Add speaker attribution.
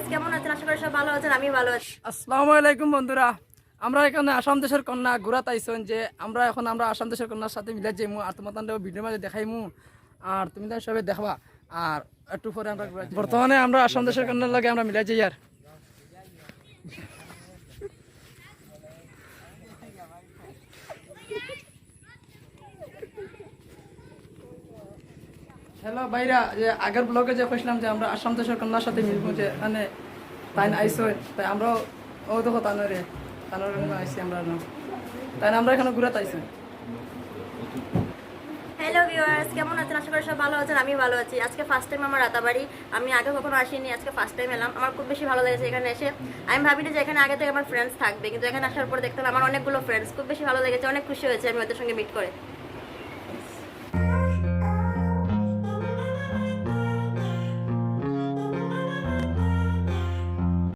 Speaker 1: Viewers কেমন আছেন? আশা করি সব ভালো আছেন আমি ভালো আছি।
Speaker 2: আসসালামু আলাইকুম বন্ধুরা। আমরা এখানে আসাম দেশের কন্যা ঘুরা তাইছন যে আমরা এখন আমরা আসাম দেশের কন্যার সাথে মিলে যাইমু আর তোমার ভিডিওর মাঝে দেখাইমু। আর তুমি তো সবাই দেখবা। আর একটু পরে আমরা বর্তমানে আমরা আসাম দেশের কন্যার লাগে আমরা মিলে যাই আর। হ্যালো ভাইরা যে আগের ব্লগে যে কইছিলাম যে আমরা আসাম দেশের কন্যার সাথে মিলবো যে মানে তাই আইসো, তাই আমরাও, ও দেখো তানরে তানরে আইসি আমরা না। তাই আমরা এখানে ঘুরে তাইছি
Speaker 1: হ্যালো ভিউয়ার্স কেমন আছেন? আশা করি সব ভালো আছেন, আমি ভালো আছি। আজকে ফার্স্ট টাইম আমার রাতাবাড়ি। আমি আগে কখনো আসিনি, আজকে ফার্স্ট টাইম এলাম। আমার খুব বেশি ভালো লেগেছে এখানে এসে। আমি ভাবিনি যে এখানে আগে থেকে আমার ফ্রেন্ডস থাকবে, কিন্তু এখানে আসার পর দেখতে পেলাম আমার অনেকগুলো ফ্রেন্ডস খুব বেশি ভালো লেগেছে, অনেক খুশি হয়েছে আমি ওদের সঙ্গে মিট করে।